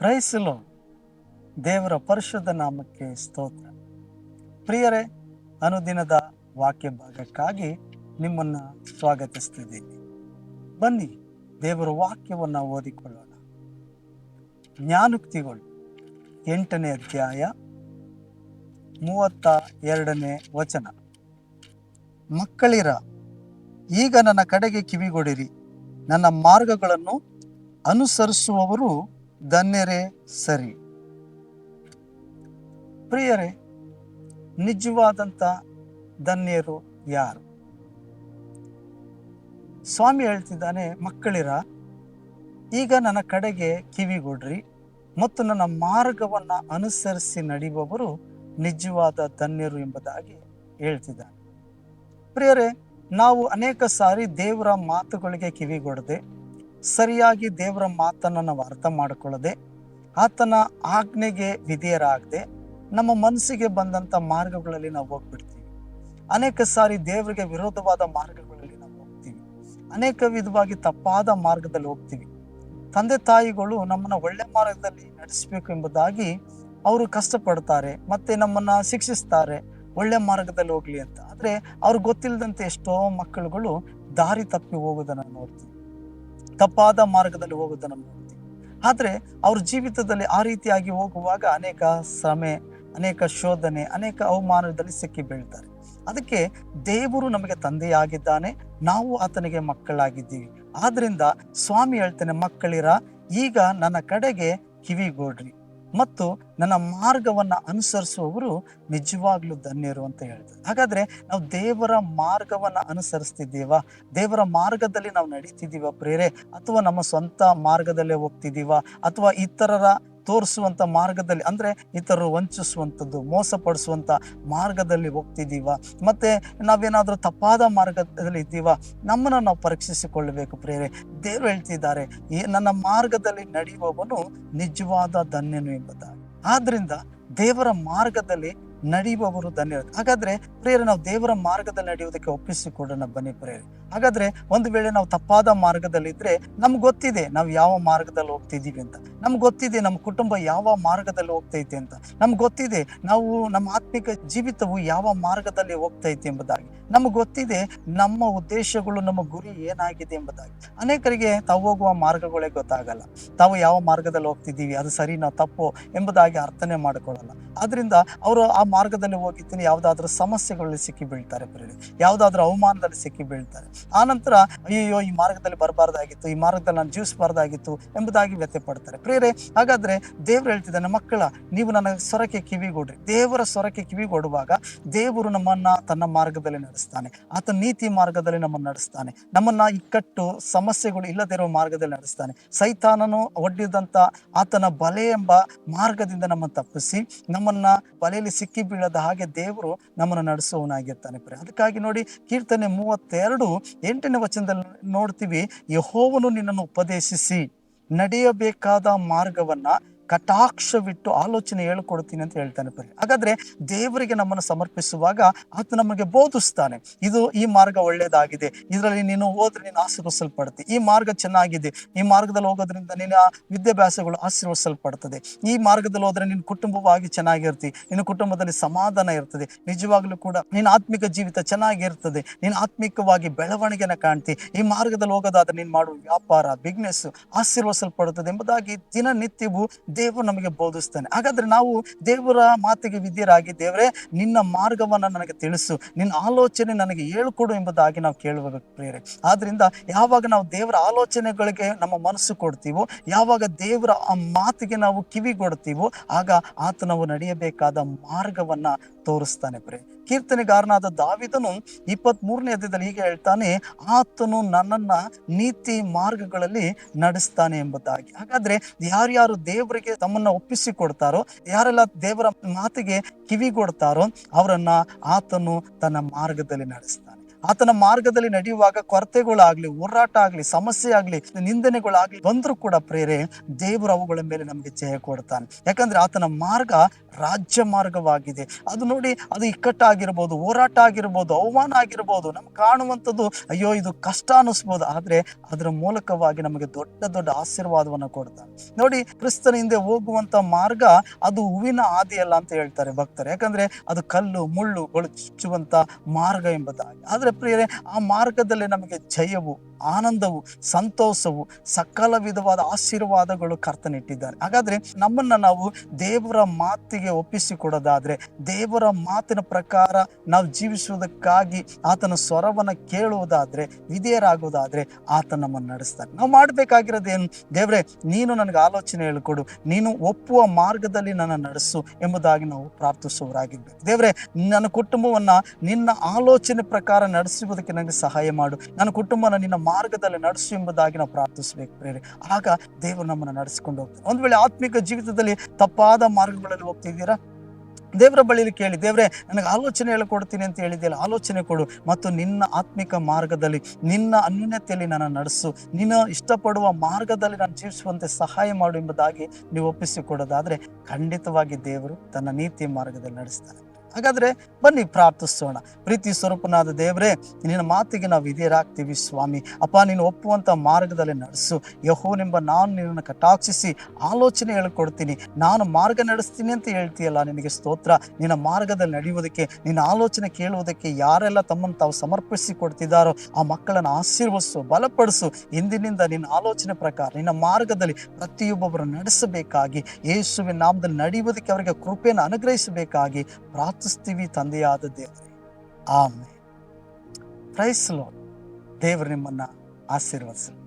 ಪ್ರೈಸಲು ದೇವರ ಪರಿಶುದ್ಧ ನಾಮಕ್ಕೆ ಸ್ತೋತ್ರ. ಪ್ರಿಯರೇ, ಅನುದಿನದ ವಾಕ್ಯ ಭಾಗಕ್ಕಾಗಿ ನಿಮ್ಮನ್ನು ಸ್ವಾಗತಿಸ್ತಿದ್ದೀನಿ. ಬನ್ನಿ, ದೇವರ ವಾಕ್ಯವನ್ನು ಓದಿಕೊಳ್ಳೋಣ. ಜ್ಞಾನುಕ್ತಿಗಳು, ಎಂಟನೇ ಅಧ್ಯಾಯ, ಮೂವತ್ತ ಎರಡನೇ ವಚನ. ಮಕ್ಕಳಿರ, ಈಗ ನನ್ನ ಕಡೆಗೆ ಕಿವಿಗೊಡಿರಿ. ನನ್ನ ಮಾರ್ಗಗಳನ್ನು ಅನುಸರಿಸುವವರು ಧನ್ಯರೇ ಸರಿ. ಪ್ರಿಯರೇ ನಿಜವಾದಂಥ ಧನ್ಯರು ಯಾರು? ಸ್ವಾಮಿ ಹೇಳ್ತಿದ್ದಾನೆ, ಮಕ್ಕಳಿರ? ಈಗ ನನ್ನ ಕಡೆಗೆ ಕಿವಿಗೊಡ್ರಿ. ಮತ್ತು ನನ್ನ ಮಾರ್ಗವನ್ನು ಅನುಸರಿಸಿ ನಡೆಯುವವರು ನಿಜವಾದ ಧನ್ಯರು ಎಂಬುದಾಗಿ ಹೇಳ್ತಿದ್ದಾನೆ. ಪ್ರಿಯರೇ, ನಾವು ಅನೇಕ ಸಾರಿ ದೇವರ ಮಾತುಗಳಿಗೆ ಕಿವಿಗೊಡದೆ ಸರಿಯಾಗಿ ದೇವರ ಮಾತನ್ನು ನಾವು ಅರ್ಥ ಮಾಡಿಕೊಳ್ಳದೆ ಆತನ ಆಜ್ಞೆಗೆ ವಿಧೇಯರಾಗದೆ ನಮ್ಮ ಮನಸ್ಸಿಗೆ ಬಂದಂತ ಮಾರ್ಗಗಳಲ್ಲಿ ನಾವು ಹೋಗ್ಬಿಡ್ತೀವಿ. ಅನೇಕ ಸಾರಿ ದೇವರಿಗೆ ವಿರೋಧವಾದ ಮಾರ್ಗಗಳಲ್ಲಿ ನಾವು ಹೋಗ್ತೀವಿ. ಅನೇಕ ವಿಧವಾಗಿ ತಪ್ಪಾದ ಮಾರ್ಗದಲ್ಲಿ ಹೋಗ್ತೀವಿ. ತಂದೆ ತಾಯಿಗಳು ನಮ್ಮನ್ನ ಒಳ್ಳೆ ಮಾರ್ಗದಲ್ಲಿ ನಡೆಸಬೇಕು ಎಂಬುದಾಗಿ ಅವರು ಕಷ್ಟಪಡ್ತಾರೆ ಮತ್ತೆ ನಮ್ಮನ್ನ ಶಿಕ್ಷಿಸ್ತಾರೆ. ಒಳ್ಳೆ ಮಾರ್ಗದಲ್ಲಿ ಹೋಗ್ಲಿ ಅಂತ. ಆದ್ರೆ ಅವ್ರಿಗೆ ಗೊತ್ತಿಲ್ಲದಂತೆ ಎಷ್ಟೋ ಮಕ್ಕಳುಗಳು ದಾರಿ ತಪ್ಪಿ ಹೋಗೋದನ್ನ ನೋಡ್ತೀವಿ ತಪ್ಪಾದ ಮಾರ್ಗದಲ್ಲಿ ಹೋಗೋದನ್ನ ನೋಡ್ತೀವಿ ಆದರೆ ಅವ್ರ ಜೀವಿತದಲ್ಲಿ ಆ ರೀತಿಯಾಗಿ ಹೋಗುವಾಗ ಅನೇಕ ಶ್ರಮೆ, ಅನೇಕ ಶೋಧನೆ, ಅನೇಕ ಅವಮಾನದಲ್ಲಿ ಸಿಕ್ಕಿ ಬೀಳ್ತಾರೆ. ಅದಕ್ಕೆ ದೇವರು ನಮಗೆ ತಂದೆಯಾಗಿದ್ದಾನೆ, ನಾವು ಆತನಿಗೆ ಮಕ್ಕಳಾಗಿದ್ದೀವಿ. ಆದ್ರಿಂದ ಸ್ವಾಮಿ ಹೇಳ್ತಾನೆ, ಮಕ್ಕಳಿರ, ಈಗ ನನ್ನ ಕಡೆಗೆ ಕಿವಿಗೋಡ್ರಿ. ಮತ್ತು ನನ್ನ ಮಾರ್ಗವನ್ನ ಅನುಸರಿಸುವವರು ನಿಜವಾಗ್ಲೂ ಧನ್ಯರು ಅಂತ ಹೇಳ್ತಾರೆ. ಹಾಗಾದ್ರೆ ನಾವು ದೇವರ ಮಾರ್ಗವನ್ನ ಅನುಸರಿಸ್ತಿದ್ದೀವ? ದೇವರ ಮಾರ್ಗದಲ್ಲಿ ನಾವು ನಡೀತಿದ್ದೀವ ಪ್ರೇರೆ? ಅಥವಾ ನಮ್ಮ ಸ್ವಂತ ಮಾರ್ಗದಲ್ಲೇ ಹೋಗ್ತಿದ್ದೀವ? ಅಥವಾ ಇತರರ ತೋರಿಸುವಂತ ಮಾರ್ಗದಲ್ಲಿ, ಅಂದ್ರೆ ಇತರರು ವಂಚಿಸುವಂಥದ್ದು ಮೋಸಪಡಿಸುವಂಥ ಮಾರ್ಗದಲ್ಲಿ ಹೋಗ್ತಿದ್ದೀವ. ಮತ್ತೆ ನಾವೇನಾದರೂ ತಪ್ಪಾದ ಮಾರ್ಗದಲ್ಲಿ ಇದ್ದೀವ, ನಮ್ಮನ್ನು ನಾವು ಪರೀಕ್ಷಿಸಿಕೊಳ್ಳಬೇಕು ಪ್ರೇರೆ ದೇವರು ಹೇಳ್ತಿದ್ದಾರೆ ನನ್ನ ಮಾರ್ಗದಲ್ಲಿ ನಡೆಯುವವನು ನಿಜವಾದ ಧನ್ಯನು ಎಂಬುದಾಗಿ. ಆದ್ದರಿಂದ ದೇವರ ಮಾರ್ಗದಲ್ಲಿ ನಡೆಯುವವರು ಧನ್ಯರು ಹಾಗಾದ್ರೆ ಪ್ರೇರೆ ನಾವು ದೇವರ ಮಾರ್ಗದಲ್ಲಿ ನಡೆಯುವುದಕ್ಕೆ ಒಪ್ಪಿಸಿಕೊಡೋಣ ಬನ್ನಿ ಪ್ರೇರೆ ಹಾಗಾದ್ರೆ ಒಂದು ವೇಳೆ ನಾವು ತಪ್ಪಾದ ಮಾರ್ಗದಲ್ಲಿ ಇದ್ರೆ ನಮ್ಗೆ ಗೊತ್ತಿದೆ ನಾವು ಯಾವ ಮಾರ್ಗದಲ್ಲಿ ಹೋಗ್ತಿದ್ದೀವಿ ಅಂತ. ನಮ್ಗೆ ಗೊತ್ತಿದೆ ನಮ್ಮ ಕುಟುಂಬ ಯಾವ ಮಾರ್ಗದಲ್ಲಿ ಹೋಗ್ತೈತೆ ಅಂತ. ನಮ್ಗೆ ಗೊತ್ತಿದೆ ನಾವು ನಮ್ಮ ಆತ್ಮಿಕ ಜೀವಿತವು ಯಾವ ಮಾರ್ಗದಲ್ಲಿ ಹೋಗ್ತೈತೆ ಎಂಬುದಾಗಿ. ನಮ್ಗೆ ಗೊತ್ತಿದೆ ನಮ್ಮ ಉದ್ದೇಶಗಳು, ನಮ್ಮ ಗುರಿ ಏನಾಗಿದೆ ಎಂಬುದಾಗಿ. ಅನೇಕರಿಗೆ ತಾವು ಹೋಗುವ ಮಾರ್ಗಗಳೇ ಗೊತ್ತಾಗಲ್ಲ. ತಾವು ಯಾವ ಮಾರ್ಗದಲ್ಲಿ ಹೋಗ್ತಿದ್ದೀವಿ, ಅದು ಸರಿ ನಾವು ತಪ್ಪು ಎಂಬುದಾಗಿ ಅರ್ಥನೆ ಮಾಡಿಕೊಳ್ಳಲ್ಲ. ಆದ್ರಿಂದ ಅವರು ಆ ಮಾರ್ಗದಲ್ಲಿ ಹೋಗಿದ್ದೀನಿ, ಯಾವ್ದಾದ್ರು ಸಮಸ್ಯೆಗಳಲ್ಲಿ ಸಿಕ್ಕಿ ಬೀಳ್ತಾರೆ ಪ್ರೇರಿ ಯಾವ್ದಾದ್ರು ಅವಮಾನದಲ್ಲಿ ಸಿಕ್ಕಿ ಬೀಳ್ತಾರೆ ಆ ನಂತರ ಅಯ್ಯೋ ಈ ಮಾರ್ಗದಲ್ಲಿ ಬರಬಾರ್ದಾಗಿತ್ತು, ಈ ಮಾರ್ಗದಲ್ಲಿ ನಾನು ಜೀವಿಸಬಾರ್ದಾಗಿತ್ತು ಎಂಬುದಾಗಿ ವ್ಯಥೆ ಪಡ್ತಾರೆ ಪ್ರೇರೆ ಹಾಗಾದ್ರೆ ದೇವ್ರು ಹೇಳ್ತಿದ್ದಾನೆ, ಮಕ್ಕಳ, ನೀವು ನನ್ನ ಸ್ವರಕ್ಕೆ ಕಿವಿಗೊಡ್ರಿ. ದೇವರ ಸ್ವರಕ್ಕೆ ಕಿವಿಗೊಡುವಾಗ ದೇವರು ನಮ್ಮನ್ನ ತನ್ನ ಮಾರ್ಗದಲ್ಲಿ ನಡೆಸ್ತಾನೆ. ಆತ ನೀತಿ ಮಾರ್ಗದಲ್ಲಿ ನಮ್ಮನ್ನು ನಡೆಸ್ತಾನೆ. ನಮ್ಮನ್ನ ಇಕ್ಕಟ್ಟು ಸಮಸ್ಯೆಗಳು ಇಲ್ಲದಿರುವ ಮಾರ್ಗದಲ್ಲಿ ನಡೆಸ್ತಾನೆ. ಸೈತಾನನು ಒಡ್ಡಿದಂತ ಆತನ ಬಲೆ ಎಂಬ ಮಾರ್ಗದಿಂದ ನಮ್ಮನ್ನು ತಪ್ಪಿಸಿ, ನಮ್ಮನ್ನ ಬಲೆಯಲ್ಲಿ ಸಿಕ್ಕಿ ಬೀಳದ ಹಾಗೆ ದೇವರು ನಮ್ಮನ್ನು ನಡೆಸುವವನಾಗಿರ್ತಾನೆ ಪ್ರಿಯ ಅದಕ್ಕಾಗಿ ನೋಡಿ ಕೀರ್ತನೆ ಮೂವತ್ತೆರಡು ಎಂಟನೇ ವಚನದಲ್ಲಿ ನೋಡ್ತೀವಿ, ಯಹೋವನು ನಿನ್ನನ್ನು ಉಪದೇಶಿಸಿ, ನಡೆಯಬೇಕಾದ ಮಾರ್ಗವನ್ನ ಕಟಾಕ್ಷವಿಟ್ಟು ಆಲೋಚನೆ ಹೇಳ್ಕೊಡ್ತೀನಿ ಅಂತ ಹೇಳ್ತಾನೆ ಬರೀ ಹಾಗಾದ್ರೆ ದೇವರಿಗೆ ನಮ್ಮನ್ನು ಸಮರ್ಪಿಸುವಾಗ ಆತ ನಮಗೆ ಬೋಧಿಸ್ತಾನೆ, ಇದು ಈ ಮಾರ್ಗ ಒಳ್ಳೇದಾಗಿದೆ, ಇದರಲ್ಲಿ ನೀನು ಹೋದ್ರೆ ನೀನು ಆಶೀರ್ವಸಲ್ಪಡ್ತಿ ಈ ಮಾರ್ಗ ಚೆನ್ನಾಗಿದೆ, ಈ ಮಾರ್ಗದಲ್ಲಿ ಹೋಗೋದ್ರಿಂದ ನಿನ್ನ ವಿದ್ಯಾಭ್ಯಾಸಗಳು ಆಶೀರ್ವಸಲ್ಪಡ್ತದೆ ಈ ಮಾರ್ಗದಲ್ಲಿ ಹೋದ್ರೆ ನಿನ್ನ ಕುಟುಂಬವಾಗಿ ಚೆನ್ನಾಗಿರ್ತಿ, ನಿನ್ನ ಕುಟುಂಬದಲ್ಲಿ ಸಮಾಧಾನ ಇರ್ತದೆ, ನಿಜವಾಗ್ಲೂ ಕೂಡ ನಿನ್ನ ಆತ್ಮಿಕ ಜೀವಿತ ಚೆನ್ನಾಗಿರ್ತದೆ ನೀನು ಆತ್ಮಿಕವಾಗಿ ಬೆಳವಣಿಗೆನ ಕಾಣ್ತಿ, ಈ ಮಾರ್ಗದಲ್ಲಿ ಹೋಗೋದಾದ್ರೆ ನೀನು ಮಾಡುವ ವ್ಯಾಪಾರ ಬಿಸ್ನೆಸ್ ಆಶೀರ್ವಸಲ್ಪಡುತ್ತದೆ ಎಂಬುದಾಗಿ ದಿನನಿತ್ಯವೂ ದೇವರು ನಮಗೆ ಬೋಧಿಸ್ತಾನೆ. ಹಾಗಾದ್ರೆ ನಾವು ದೇವರ ಮಾತಿಗೆ ವಿದ್ಯರಾಗಿ ದೇವರೇ, ನಿನ್ನ ಮಾರ್ಗವನ್ನ ನನಗೆ ತಿಳಿಸು, ನಿನ್ನ ಆಲೋಚನೆ ನನಗೆ ಹೇಳ್ಕೊಡು ಎಂಬುದಾಗಿ ನಾವು ಕೇಳುವಾಗ ಪ್ರೇರೆ ಆದ್ರಿಂದ ಯಾವಾಗ ನಾವು ದೇವರ ಆಲೋಚನೆಗಳಿಗೆ ನಮ್ಮ ಮನಸ್ಸು ಕೊಡ್ತೀವೋ, ಯಾವಾಗ ದೇವರ ಆ ಮಾತಿಗೆ ನಾವು ಕಿವಿ ಕೊಡ್ತೀವೋ ಆಗ ಆತ ನಾವು ನಡೆಯಬೇಕಾದ ಮಾರ್ಗವನ್ನ ತೋರಿಸ್ತಾನೆ ಪ್ರೇ ಕೀರ್ತನೆಗಾರನಾದ ದಾವಿದನು ಇಪ್ಪತ್ತ್ ಮೂರನೇ ಅಧ್ಯದಲ್ಲಿ ಹೀಗೆ ಹೇಳ್ತಾನೆ, ಆತನು ನನ್ನನ್ನ ನೀತಿ ಮಾರ್ಗಗಳಲ್ಲಿ ನಡೆಸ್ತಾನೆ ಎಂಬುದಾಗಿ. ಹಾಗಾದ್ರೆ ಯಾರ್ಯಾರು ದೇವರಿಗೆ ತಮ್ಮನ್ನ ಒಪ್ಪಿಸಿ ಕೊಡ್ತಾರೋ ಯಾರೆಲ್ಲ ದೇವರ ಮಾತಿಗೆ ಕಿವಿಗೊಡ್ತಾರೋ, ಅವರನ್ನ ಆತನು ತನ್ನ ಮಾರ್ಗದಲ್ಲಿ ನಡೆಸ್ತಾನೆ. ಆತನ ಮಾರ್ಗದಲ್ಲಿ ನಡೆಯುವಾಗ ಕೊರತೆಗಳಾಗ್ಲಿ, ಹೋರಾಟ ಆಗ್ಲಿ, ಸಮಸ್ಯೆ ಆಗ್ಲಿ, ನಿಂದನೆಗಳಾಗ್ಲಿ ಬಂದ್ರು ಕೂಡ ಪ್ರೇರೆ, ದೇವರು ಅವುಗಳ ಮೇಲೆ ನಮಗೆ ಜಯ ಕೊಡ್ತಾನೆ. ಯಾಕಂದ್ರೆ ಆತನ ಮಾರ್ಗ ರಾಜ್ಯ ಮಾರ್ಗವಾಗಿದೆ. ಅದು ನೋಡಿ, ಅದು ಇಕ್ಕಟ್ಟಾಗಿರ್ಬೋದು, ಹೋರಾಟ ಆಗಿರ್ಬೋದು, ಅವಮಾನ ಆಗಿರ್ಬೋದು ನಮ್ಗೆ ಕಾಣುವಂಥದ್ದು, ಅಯ್ಯೋ, ಇದು ಕಷ್ಟ ಅನ್ನಿಸ್ಬೋದು. ಆದ್ರೆ ಅದರ ಮೂಲಕವಾಗಿ ನಮಗೆ ದೊಡ್ಡ ದೊಡ್ಡ ಆಶೀರ್ವಾದವನ್ನ ಕೊಡ್ತಾನೆ. ನೋಡಿ, ಕ್ರಿಸ್ತನ ಹಿಂದೆ ಹೋಗುವಂತ ಮಾರ್ಗ ಅದು ಹೂವಿನ ಆದಿಯಲ್ಲ ಅಂತ ಹೇಳ್ತಾರೆ ಭಕ್ತರು. ಯಾಕಂದ್ರೆ ಅದು ಕಲ್ಲು, ಮುಳ್ಳು ಗೊಳಿಸುವಂತ ಮಾರ್ಗ ಎಂಬುದಾಗಿ. ಆದ್ರೆ ಪ್ರಿಯರೇ ಆ ಮಾರ್ಗದಲ್ಲಿ ನಮಗೆ ಜಯವು. ಆನಂದವು, ಸಂತೋಷವು, ಸಕಲ ವಿಧವಾದ ಆಶೀರ್ವಾದಗಳು ಕರ್ತನಿಟ್ಟಿದ್ದಾರೆ. ಹಾಗಾದ್ರೆ ನಮ್ಮನ್ನ ನಾವು ದೇವರ ಮಾತಿಗೆ ಒಪ್ಪಿಸಿಕೊಡೋದಾದ್ರೆ, ದೇವರ ಮಾತಿನ ಪ್ರಕಾರ ನಾವು ಜೀವಿಸುವುದಕ್ಕಾಗಿ ಆತನ ಸ್ವರವನ್ನು ಕೇಳುವುದಾದ್ರೆ ವಿಧೇಯರಾಗುವುದಾದ್ರೆ ಆತ ನಮ್ಮನ್ನು ನಡೆಸ್ತಾನೆ ನಾವು ಮಾಡಬೇಕಾಗಿರೋದೇನು? ದೇವ್ರೆ, ನೀನು ನನಗೆ ಆಲೋಚನೆ ಹೇಳಿಕೊಡು. ನೀನು ಒಪ್ಪುವ ಮಾರ್ಗದಲ್ಲಿ ನನ್ನ ನಡೆಸು ಎಂಬುದಾಗಿ ನಾವು ಪ್ರಾರ್ಥಿಸುವವರಾಗಿರ್ಬೇಕು. ದೇವ್ರೆ, ನನ್ನ ಕುಟುಂಬವನ್ನ ನಿನ್ನ ಆಲೋಚನೆ ಪ್ರಕಾರ ನಡೆಸುವುದಕ್ಕೆ ನನಗೆ ಸಹಾಯ ಮಾಡು. ನನ್ನ ಕುಟುಂಬನ ನಿನ್ನ ಮಾರ್ಗದಲ್ಲಿ ನಡೆಸು ಎಂಬುದಾಗಿ ನಾವು ಪ್ರಾರ್ಥಿಸಬೇಕು ಪ್ರೇರೆ ಆಗ ದೇವರು ನಮ್ಮನ್ನು ನಡೆಸಿಕೊಂಡು ಹೋಗ್ತಾರೆ ಒಂದು ವೇಳೆ ಆತ್ಮಿಕ ಜೀವಿತದಲ್ಲಿ ತಪ್ಪಾದ ಮಾರ್ಗಗಳಲ್ಲಿ ಹೋಗ್ತಿದ್ದೀರಾ? ದೇವರ ಬಳಿಲಿ ಕೇಳಿ, ದೇವ್ರೆ, ನನಗೆ ಆಲೋಚನೆ ಹೇಳಿಕೊಡ್ತೀನಿ ಅಂತ ಹೇಳಿದೆಯಲ್ಲ, ಆಲೋಚನೆ ಕೊಡು ಮತ್ತು ನಿನ್ನ ಆತ್ಮಿಕ ಮಾರ್ಗದಲ್ಲಿ, ನಿನ್ನ ಅನ್ಯೂನ್ಯತೆಯಲ್ಲಿ ನನ್ನ ನಡೆಸು. ನೀನು ಇಷ್ಟಪಡುವ ಮಾರ್ಗದಲ್ಲಿ ನಾನು ಜೀವಿಸುವಂತೆ ಸಹಾಯ ಮಾಡು ಎಂಬುದಾಗಿ ನೀವು ಒಪ್ಪಿಸಿಕೊಡೋದಾದ್ರೆ ಖಂಡಿತವಾಗಿ ದೇವರು ತನ್ನ ನೀತಿ ಮಾರ್ಗದಲ್ಲಿ ನಡೆಸ್ತಾನೆ. ಹಾಗಾದ್ರೆ ಬನ್ನಿ ಪ್ರಾರ್ಥಿಸೋಣ. ಪ್ರೀತಿ ಸ್ವರೂಪನಾದ ದೇವರೇ, ನಿನ್ನ ಮಾತಿಗೆ ನಾವು ವಿಧೇಯರಾಗ್ತೀವಿ ಸ್ವಾಮಿ. ಅಪ್ಪ, ನೀನು ಒಪ್ಪುವಂತ ಮಾರ್ಗದಲ್ಲಿ ನಡೆಸು. ಯಹೋನೆಂಬ ನಾನು ನಿನ್ನನ್ನು ಕಟಾಕ್ಷಿಸಿ ಆಲೋಚನೆ ಹೇಳ್ಕೊಡ್ತೀನಿ. ನಾನು ಮಾರ್ಗ ನಡೆಸ್ತೀನಿ ಅಂತ ಹೇಳ್ತೀಯಲ್ಲ, ನಿನಗೆ ಸ್ತೋತ್ರ. ನಿನ್ನ ಮಾರ್ಗದಲ್ಲಿ ನಡೆಯುವುದಕ್ಕೆ, ನಿನ್ನ ಆಲೋಚನೆ ಕೇಳುವುದಕ್ಕೆ ಯಾರೆಲ್ಲ ತಮ್ಮನ್ನು ತಾವು ಸಮರ್ಪಿಸಿ ಕೊಡ್ತಿದ್ದಾರೋ ಆ ಮಕ್ಕಳನ್ನು ಆಶೀರ್ವದಿಸು, ಬಲಪಡಿಸು. ಇಂದಿನಿಂದ ನಿನ್ನ ಆಲೋಚನೆ ಪ್ರಕಾರ, ನಿನ್ನ ಮಾರ್ಗದಲ್ಲಿ ಪ್ರತಿಯೊಬ್ಬೊಬ್ಬರು ನಡೆಸಬೇಕಾಗಿ, ಯೇಸುವಿನ ನಾಮದಲ್ಲಿ ನಡೆಯುವುದಕ್ಕೆ ಅವರಿಗೆ ಕೃಪೆಯನ್ನು ಅನುಗ್ರಹಿಸಬೇಕಾಗಿ ಪ್ರಾರ್ಥಿಸ್ತೀವಿ ತಂದೆಯಾದ ದೇವರೇ ಆಮೇಲೆ ಪ್ರೈಸ್ ಲೋ ದೇವರು ನಿಮ್ಮನ್ನ ಆಶೀರ್ವದಿಸಲಿ